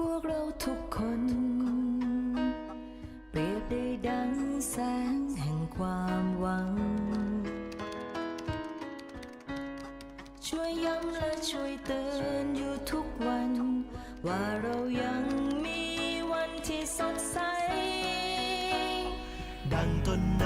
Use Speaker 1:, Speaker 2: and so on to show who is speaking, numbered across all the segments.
Speaker 1: พวกเราทุกคน เปรียบได้ดังแสงแห่งความหวัง ช่วยย้ำและช่วยเตือนอยู่ทุกวัน ว่าเรายังมีวันที่สดใส
Speaker 2: ดังต้นน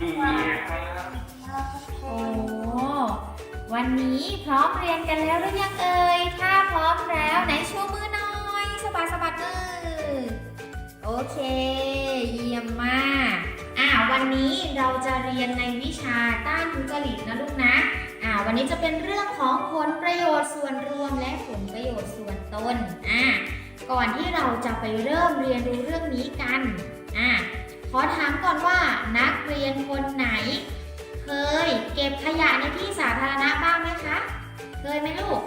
Speaker 2: ดี
Speaker 3: ครั
Speaker 4: บ
Speaker 3: โอ้วันนี้พร้อมเรียนกันแล้วหรือยังเอ่ย ถ้าพร้อมแล้วไหนชูมือหน่อยสบัดสบัดมือโอเค เยี่ยมมากอ่าวันนี้เราจะเรียนในวิชาต้านทุจริตนะลูกนะอ่าวันนี้จะเป็นเรื่องของผลประโยชน์ส่วนรวมและผลประโยชน์ส่วนตนอ่าก่อนที่เราจะไปเริ่มเรียนรู้เรื่องนี้กันอ่า อถามก่อนว่านักเรียนคนไหน เคยเก็บขยะในที่สาธารณะบ้างไหมคะ เคยไหมลูก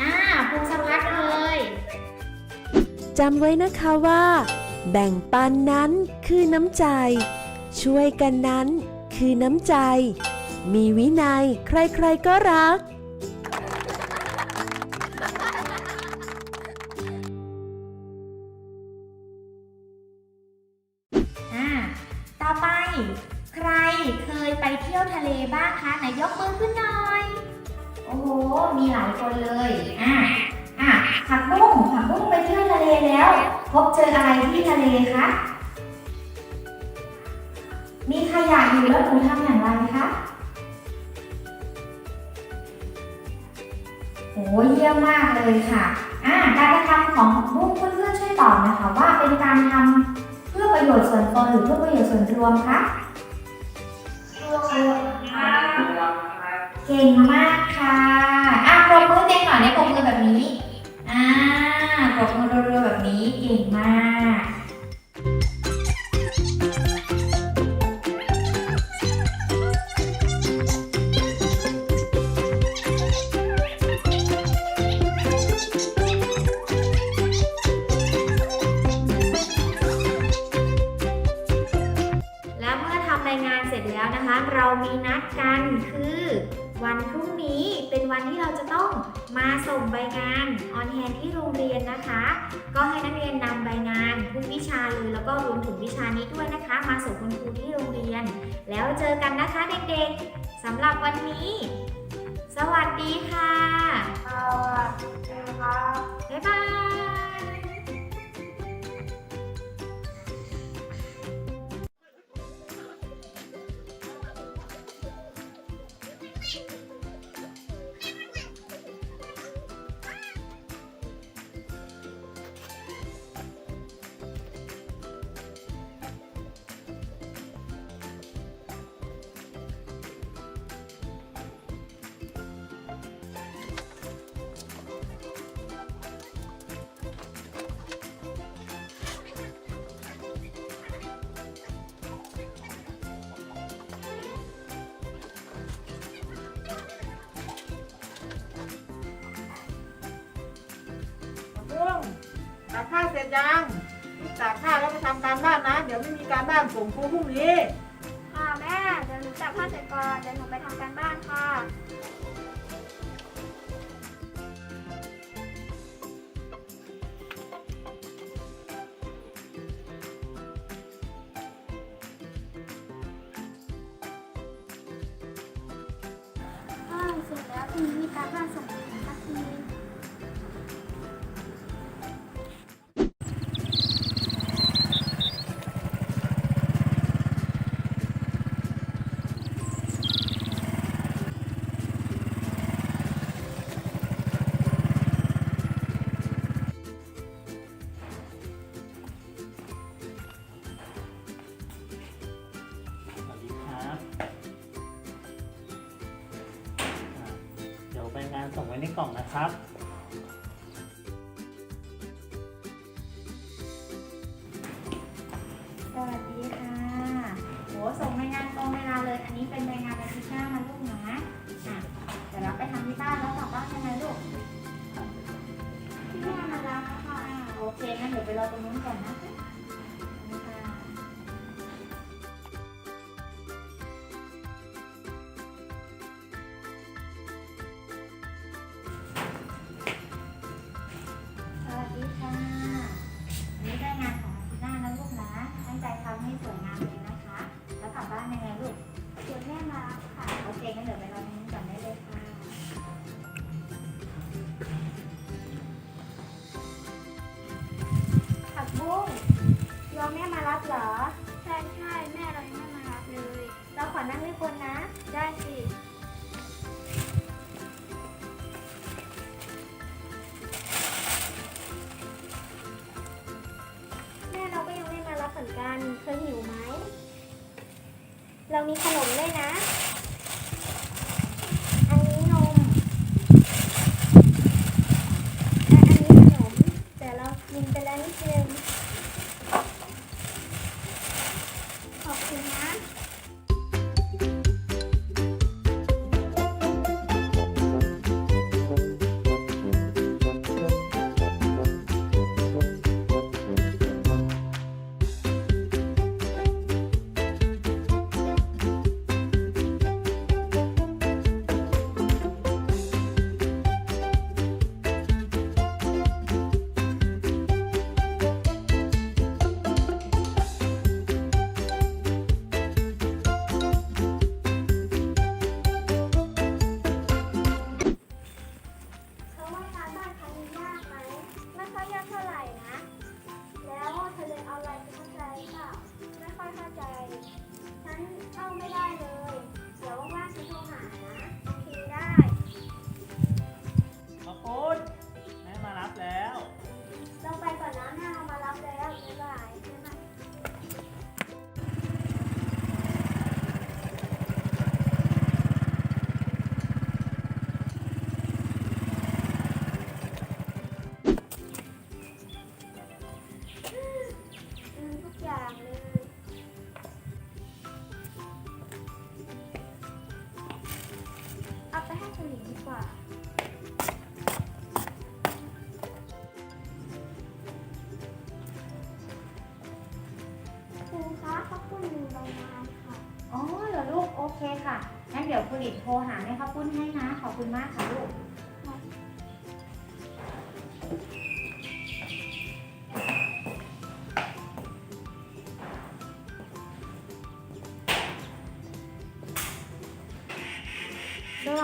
Speaker 3: อ่าพงศพัฒน์เคย
Speaker 5: จำไว้นะคะว่า แบ่งปันนั้นคือน้ำใจ ช่วยกันนั้นคือน้ำใจ มีวินัยใครๆก็รัก
Speaker 3: ไป ใครเคยไปเที่ยวทะเลบ้างคะไหนยกมือขึ้นหน่อย โอ้โห มีหลายคนเลย อ่าอ่าผักบุ้ง ผักบุ้งไปเที่ยวทะเลแล้ว พบเจออะไรที่ทะเลคะ มีขยะอยู่แล้วหนูทำอย่างไรคะโอ้เยี่ยมมากเลยค่ะ อ่า การกระทำของผักบุ้งเพื่อนๆช่วยตอบนะคะว่าเป็นการทำ อประโยชน์ส่วนตนหรือเพื่อประโยชน์ส่วนรวมคะเก่งมากค่ะอะปรบมือเต็มหน่อยในปรบมือแบบนี้ อ่าปรบมือรัวๆแบบนี้ เก่งมาก นะคะเรามีนัดกันคือวันพรุ่งนี้เป็นวันที่เราจะต้องมาส่งใบงานออนแฮนที่โรงเรียนนะคะ ก็ให้นักเรียนนำใบงานทุกวิชาเลยแล้วก็รวมถึงวิชานี้ด้วยนะคะ มาส่งคุณครูที่โรงเรียน แล้วเจอกันนะคะเด็กๆสำหรับวันนี้ สวัสดีค่ะบ๊ายบาย
Speaker 6: กผ้าเสร็จยังตากผ้าแล้วไปทำการบ้านนะ เดี๋ยวไม่มีการบ้านส่งครูพรุ่งนี้
Speaker 7: ค่ะแม่เดี๋ยวหนูจับผ้าเสร็จก่อนเดี๋ยวหนูไปทำการบ้านค่ะผ้าเสร็จแล้วทีนี้มีการบ้านส่งถึงสั ใน
Speaker 4: กล่องนะครับ
Speaker 3: สวัสดีค่ะโหส่งรายงานตรงเวลาเลย อันนี้เป็นรายงานอาทิตย์หน้ามาลูกนะอะเดี๋ยวเราไปทำที่บ้านแล้วกลับบ้านยังไงลูก
Speaker 7: ที่แม่มารับค่ะ
Speaker 3: อ่าโอเคงั้นเดี๋ยวไปรอตรงนู้นก่อนนะ กว่าค
Speaker 7: รูคะขอบคุณหนึ่งใบงานค่ะ
Speaker 3: อ๋อเหรอลูกโอเคค่ะ งั้นเดี๋ยวคุณหลินโทรหาแม่ข้าวปุ้นให้นะ ขอบคุณมากค่ะลูก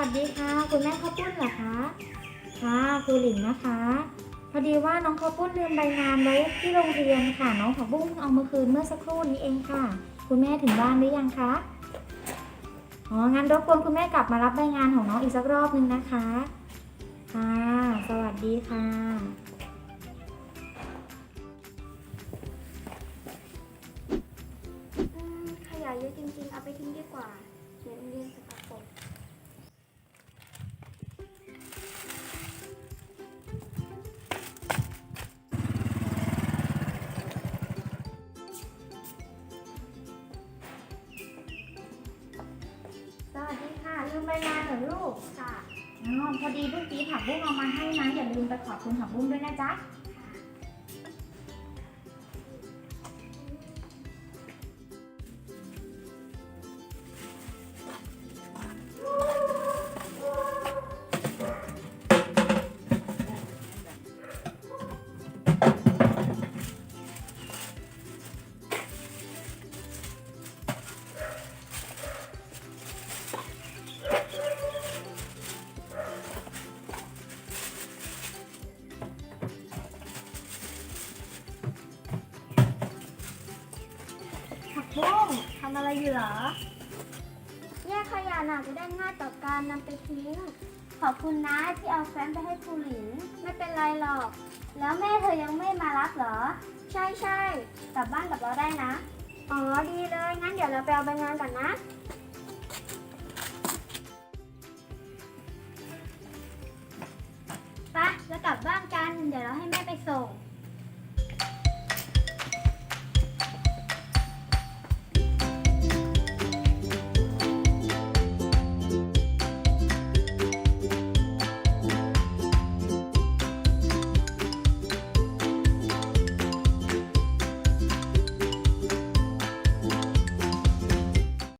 Speaker 3: วัสดีค่ะ คุณแม่ข้าวปุ้นเหรอคะค่ะครูหลินนะคะ พอดีว่าน้องข้าวปุ้นลืมใบงานไว้ที่โรงเรียนค่ะ น้องผักบุ้งเอามาคืนเมื่อสักครู่นี้เองค่ะ คุณแม่ถึงบ้านหรือยังคะอ๋องั้นรบกวนคุณแม่กลับมารับใบงานของน้องอีกสักรอบนึงนะคะค่ะสวัสดีค่ะ
Speaker 7: ขยะเยอะจริงๆ เอาไปทิ้งดีกว่าเดี๋ยวเรียนสก
Speaker 3: พอดีเมื่อกี้ผักบุ้งเอามาให้นะอย่าลืมไปขอบคุณผักบุ้งด้วยนะจ๊ะ
Speaker 7: อะไรอยู่เหรอ แยกขยะน่ะจะได้ง่ายต่อการนำไปทิ้ง ขอบคุณนะที่เอาแฟ้มไปให้ครูหลิน ไม่เป็นไรหรอก แล้วแม่เธอยังไม่มารับเหรอ ใช่ใช่กลับบ้านกับเราได้นะ อ๋อดีเลย งั้นเดี๋ยวเราไปเอาใบงานก่อนนะแล้วกลับบ้านกัน เดี๋ยวเราให้แม่ไปส่ง